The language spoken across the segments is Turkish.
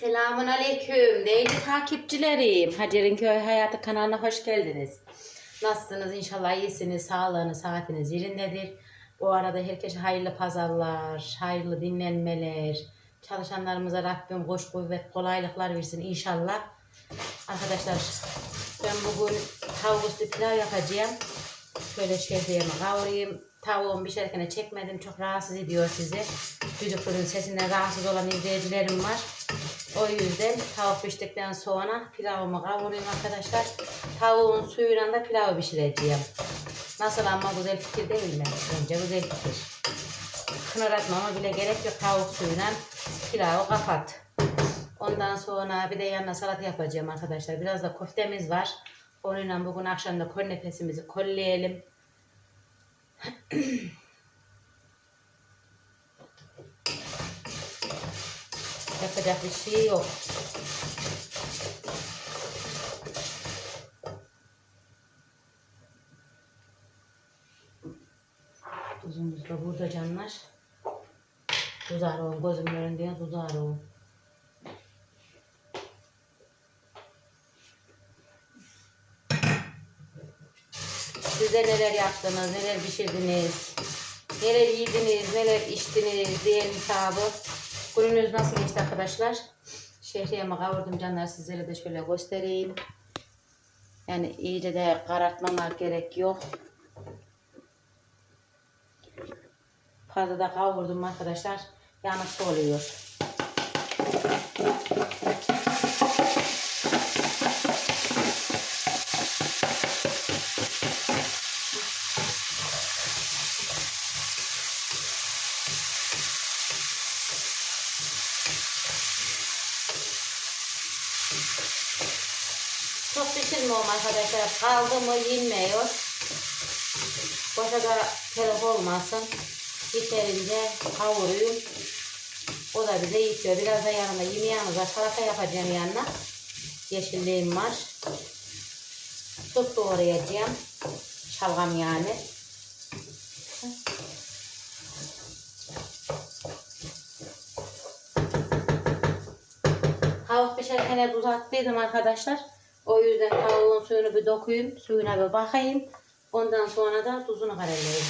Selamun Aleyküm değerli takipçilerim. Hacer'in Köy Hayatı kanalına hoş geldiniz. Nasılsınız? İnşallah iyisiniz. Sağlığınız, saatiniz yerindedir. Bu arada herkese hayırlı pazarlar, hayırlı dinlenmeler. Çalışanlarımıza Rabbim hoş kuvvet, kolaylıklar versin inşallah. Arkadaşlar ben bugün tavuk üstü pilav yapacağım. Şöyle şehriyemi kavurayım. Tavuğum pişerken çekmedim. Çok rahatsız ediyor sizi. Düdüklerin sesinden rahatsız olan izleyicilerim var. O yüzden tavuk piştikten sonra pilavımı kavuruyorum arkadaşlar. Tavuğun suyuyla da pilavı pişireceğim. Nasıl ama güzel fikir değil mi? Bence güzel fikir. Kınar atmama bile gerek yok. Tavuk suyuyla pilavı kapat. Ondan sonra bir de yanına salata yapacağım arkadaşlar. Biraz da köftemiz var. Onunla bugün akşam da kol nefesimizi kolleyelim. Yapacak bir şey yok. Tuzumuz da burada canlar. Tuzar olun. Gözümün önünde tuzar olun. Size neler yaptınız, neler pişirdiniz, neler yediniz, neler içtiniz diye hesabı. Gününüz nasıl geçti arkadaşlar? Şehriyemi kavurdum canlar sizlere de şöyle göstereyim. Yani iyice de karartmamak gerek yok. Fazla da kavurdum arkadaşlar. Yanık oluyor. Çok pişirmiyorum arkadaşlar. Kaldı mı yenmiyor. Boşa da telef olmasın. Yeterince kavuruyorum. O da bize yetiyor. Biraz da yanında yemeğimiz var. Salata yapacağım yanına. Yeşilliğim var. Tut doğrayacağım. Şalgam yani. Tavuk pişerken tuz attıydım arkadaşlar. O yüzden tavuğun suyunu bir dokuyayım. Suyuna bir bakayım. Ondan sonra da tuzunu kararlayayım.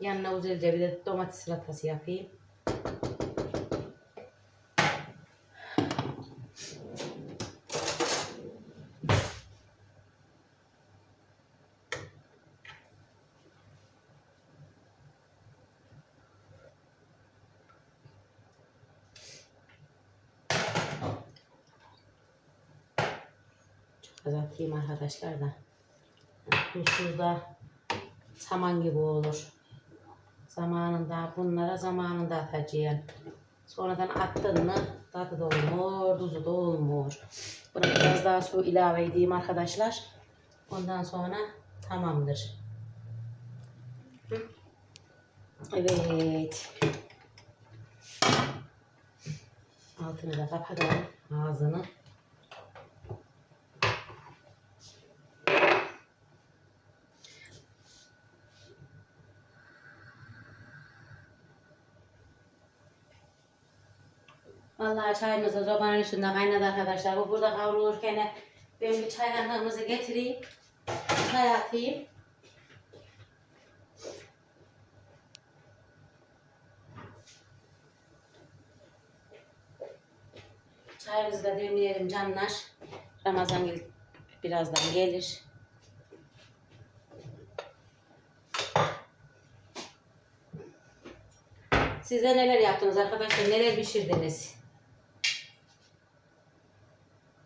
Yanına güzelce bir de domates salatası yapayım. Çok az atayım arkadaşlar da. Tuzsuz saman gibi olur. Zamanında bunlara zamanında atacağım. Sonradan attın mı tadı da olmuyor, tuzu da olmuyor. Buna biraz daha su ilave edeyim arkadaşlar. Ondan sonra tamamdır. Evet. Altını da kapatalım ağzını. Vallahi çayımız da sobanın üstünde kaynadı arkadaşlar. Bu burada kavrulurken ben bir çaydanlığımızı getireyim. Çay atayım. Çayımızı da demleyelim canlar. Ramazan gel- birazdan gelir. Size neler yaptınız arkadaşlar? Neler pişirdiniz?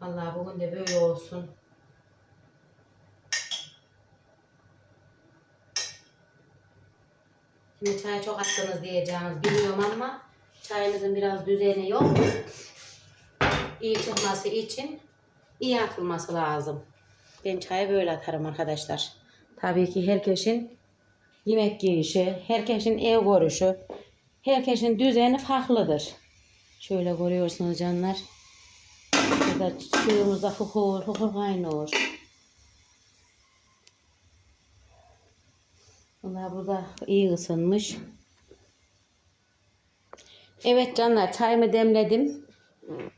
Vallahi bugün de böyle olsun. Şimdi çay çok attınız diyeceğiniz biliyorum ama çayımızın biraz düzeni yok. İyi çıkması için iyi atılması lazım. Ben çayı böyle atarım arkadaşlar. Tabii ki herkesin yemek yiyişi, herkesin ev görüşü, herkesin düzeni farklıdır. Şöyle görüyorsunuz canlar. Burada suyumuzda hukur, hukur kaynıyor. Bunlar burada iyi ısınmış. Evet canlar çayımı demledim.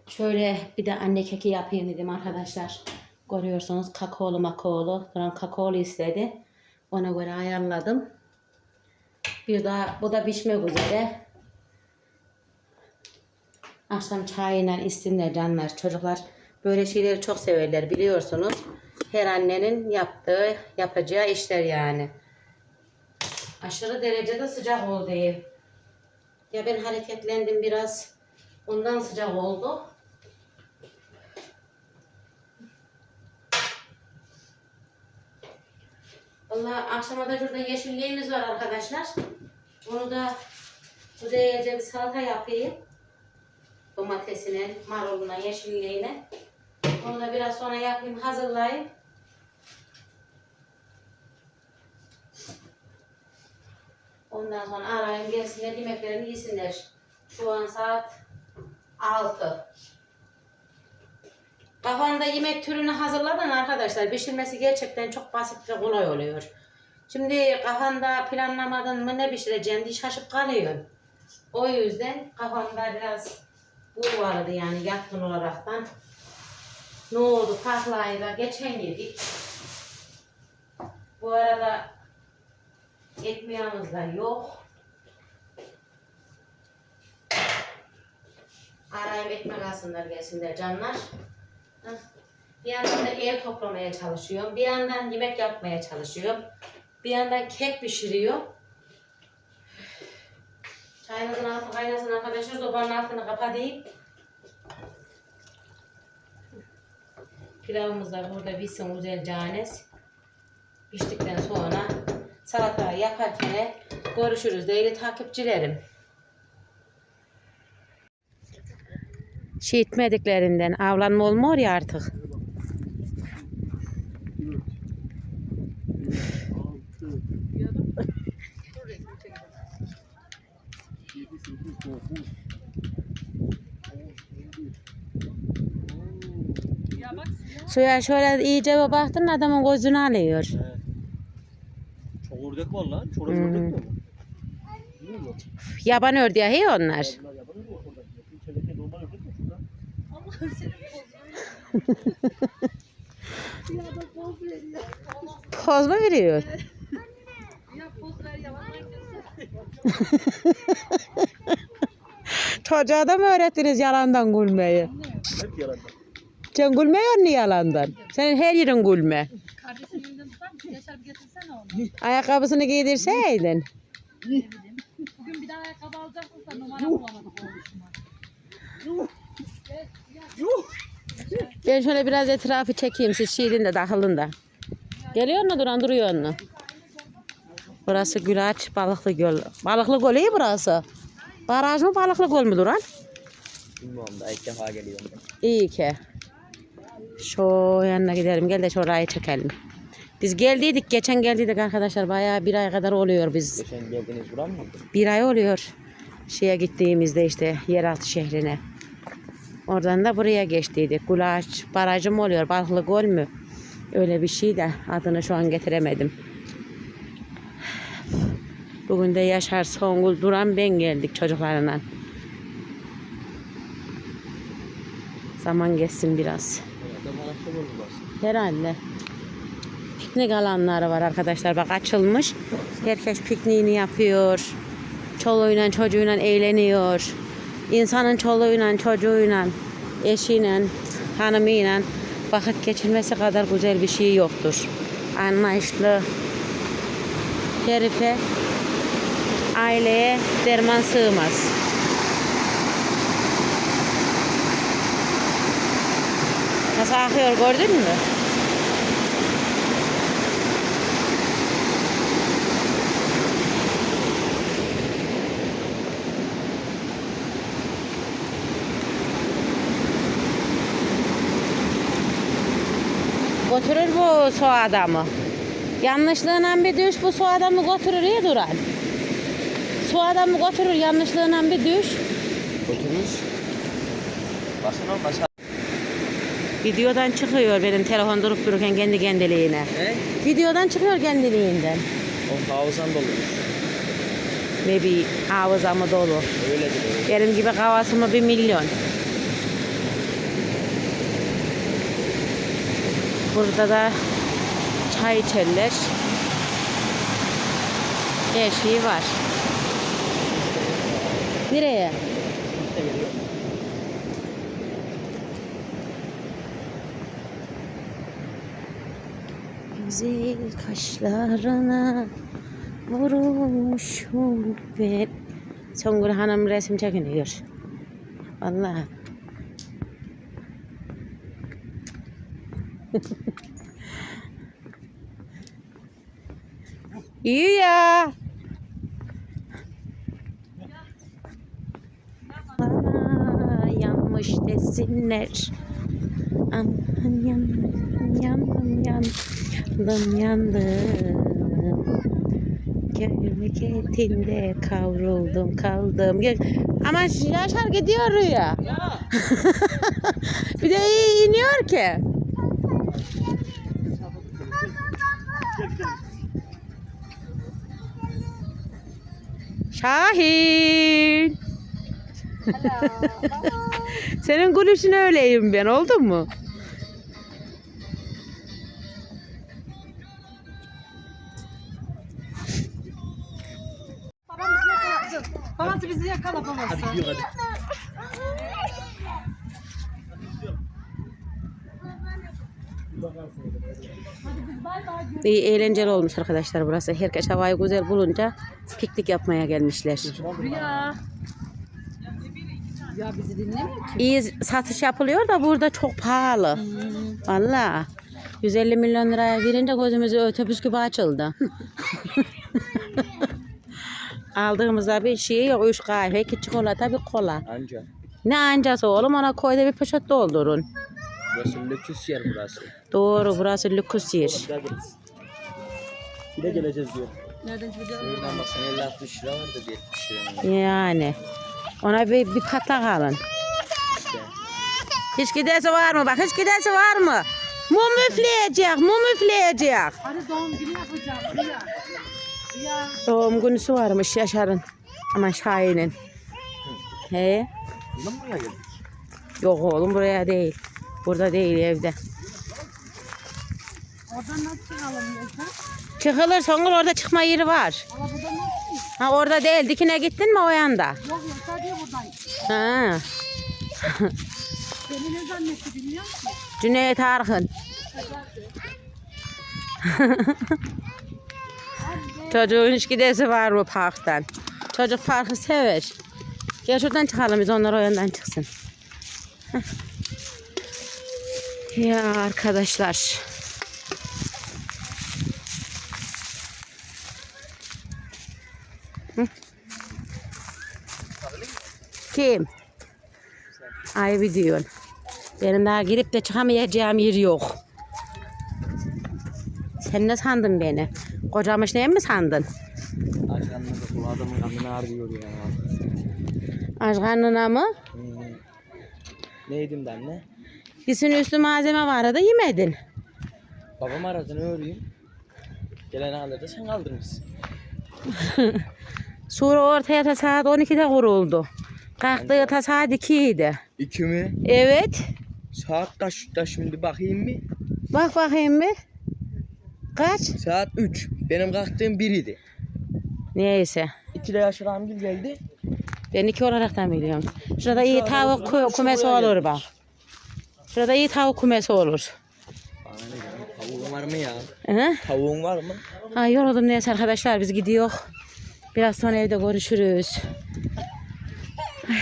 Şöyle bir de anne keki yapayım dedim arkadaşlar. Görüyorsunuz kakaolu makaolu. Duran kakaolu istedi. Ona göre ayarladım. Bir daha bu da pişmek üzere. Akşam çayıyla içsinler canlar. Çocuklar böyle şeyleri çok severler biliyorsunuz. Her annenin yaptığı, yapacağı işler yani. Aşırı derecede sıcak oldu ev. Ya ben hareketlendim biraz. Ondan sıcak oldu. Vallahi akşama da şurada yeşilliğimiz var arkadaşlar. Bunu da güzelce bir salata yapayım. Domatesine, maruluna, yeşilliğine. Onu da biraz sonra yapayım, hazırlayayım. Ondan sonra arayayım gelsinler yemeklerini yesinler. Şu an saat 6. Kafanda yemek türünü hazırladın arkadaşlar. Pişirmesi gerçekten çok basit ve kolay oluyor. Şimdi kafanda planlamadın mı ne pişireceğim diye şaşıp kalıyorsun. O yüzden kafamda biraz bu vardı yani yatkın olaraktan. Ne oldu farklayla geçen yedik. Bu arada ekmeğimiz de yok. Arayıp ekmek alsınlar gelsinler canlar. Bir yandan da ev toplamaya çalışıyorum. Bir yandan yemek yapmaya çalışıyorum. Bir yandan kek pişiriyor. Çayımızın altı kaynasın arkadaşlar. Sobanın altını kapatayım. Pilavımız da burada bitsin güzelce Piştikten sonra salata yaparken görüşürüz değerli takipçilerim. Etmediklerinden avlanma olmuyor ya artık. Suya şöyle iyice bir baktın adamın gözünü alıyor. Çok ördek var lan. Çorak ördek mi? Yaban ördeği he onlar. Poz mu veriyor? Çocuğa da mı öğrettiniz yalandan gülmeyi? Hep yalandan. Sen gülmüyor mu yalandan? Senin her yerin gülme. Kardeşinin elinden tutar mısın? Yaşar bir getirsene onu. Ayakkabısını giydirseydin. Bugün bir daha ayakkabı alacaksın sen numara bulamadık oğluşuma. Ben şöyle biraz etrafı çekeyim siz şiirin de dahılın da. Geliyor mu duran duruyor mu? Burası Gülaç Balıklı Göl. Balıklı Göl iyi burası. Baraj mı Balıklı Göl mü duran? Bilmiyorum da ilk defa geliyorum. İyi ki. Şu yanına gidelim. Gel de şu orayı çekelim. Biz geldiydik. Geçen geldiydik arkadaşlar. Bayağı bir ay kadar oluyor biz. Geçen geldiniz buran mı? Bir ay oluyor. Şeye gittiğimizde işte yeraltı şehrine. Oradan da buraya geçtiydik. Gulaç barajı mı oluyor? Balıklı Göl mü? Öyle bir şey de adını şu an getiremedim. Bugün de Yaşar Songul Duran ben geldik çocuklarla. Zaman geçsin biraz. Herhalde. Piknik alanları var arkadaşlar. Bak açılmış. Herkes pikniğini yapıyor. Çoluğuyla çocuğuyla eğleniyor. İnsanın çoluğuyla çocuğuyla eşiyle hanımıyla vakit geçirmesi kadar güzel bir şey yoktur. Anlayışlı herife aileye derman sığmaz. Nasıl akıyor gördün mü? Götürür bu su adamı. Yanlışlığına bir düş bu su adamı götürür ya duran. Su adamı götürür yanlışlığına bir düş. Oturmuş. Basın ol basın. Videodan çıkıyor benim telefon durup dururken kendi kendiliğine. He? Videodan çıkıyor kendiliğinden. O havuzan dolu. Maybe hafıza mı dolu. Öyledir öyle. Benim gibi havası mı bir milyon. Burada da çay içerler. Her şey var. Nereye? Güzel kaşlarına vurulmuşum ben. Songül Hanım resim çekiniyor. Vallahi. İyi ya. Bana yanmış desinler. Aman yandım, yandım, yandım, yandım. Memleketinde kavruldum kaldım. Gel. Ama Yaşar gidiyor ya. bir de iyi iniyor ki. Şahin. Senin gülüşün öyleyim ben oldu mu? Gidiyor hadi. İyi eğlenceli olmuş arkadaşlar burası. Herkes havayı güzel bulunca piknik yapmaya gelmişler. Rüya. Ya bizi dinlemiyor ki. İyi satış yapılıyor da burada çok pahalı. Valla. 150 milyon liraya verince gözümüzü otobüs gibi açıldı. Aldığımızda bir şey yok. Üç kahve, iki çikolata, bir kola. Anca. Ne ancası oğlum ona koyda bir poşet doldurun. Burası lüküs yer burası. Doğru burası lüks yer. Bir de geleceğiz diyor. Nereden çıkacağız? Oradan baksana 50-60 lira var da 70 lira. Yani. Ona bir, bir patlak alın. İşte. Hiç gidesi var mı? Bak hiç gidesi var mı? Mum üfleyecek, mum üfleyecek. Hadi doğum günü yapacağım. Rüya. Doğum günüsü varmış Yaşar'ın. Aman Şahin'in. He? Bundan mı buraya geldik? Yok oğlum buraya değil. Burada değil evde. Oradan nasıl çıkalım Yaşar? Çıkılır Songül orada çıkma yeri var. Ama buradan nasıl? Ha orada değil. Dikine gittin mi o yanda? Yok Yaşar diye buradayım. Ha. Beni ne zannetti bilmiyor musun? Cüneyt Arkın. Çocuğun hiç gidesi var mı parktan? Çocuk parkı sever. Gel şuradan çıkalım biz onlar o yandan çıksın. Ya arkadaşlar. Kim? Ay bir diyorsun. Benim daha girip de çıkamayacağım yer yok. Sen ne sandın beni? Kocamış ne mi sandın? Aç da kulağı adamın kanını ağrıyor ya. Aç karnına mı? Hmm. Ne yedim de anne? Gitsin üstü malzeme var da yemedin. Babam aradı ne öreyim? Gelene kadar da sen kaldırmışsın. Sonra ortaya ta saat 12'de kuruldu. Kalktığı ta saat 2 idi. İki mi? Evet. Saat kaç da şimdi bakayım mı? Bak bakayım bir. Kaç? Saat 3. Benim kalktığım 1 idi. Neyse. 2'de Yaşar amgil geldi. Ben iki olaraktan biliyorum. Şurada iyi tavuk ku- kumesi olur bak. Şurada iyi tavuk kumesi olur. Bana ne canım? Tavuğun var mı ya? Hı? Tavuğun var mı? Ay yoruldum neyse arkadaşlar biz gidiyor. Biraz sonra evde görüşürüz. Ay.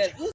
Yes.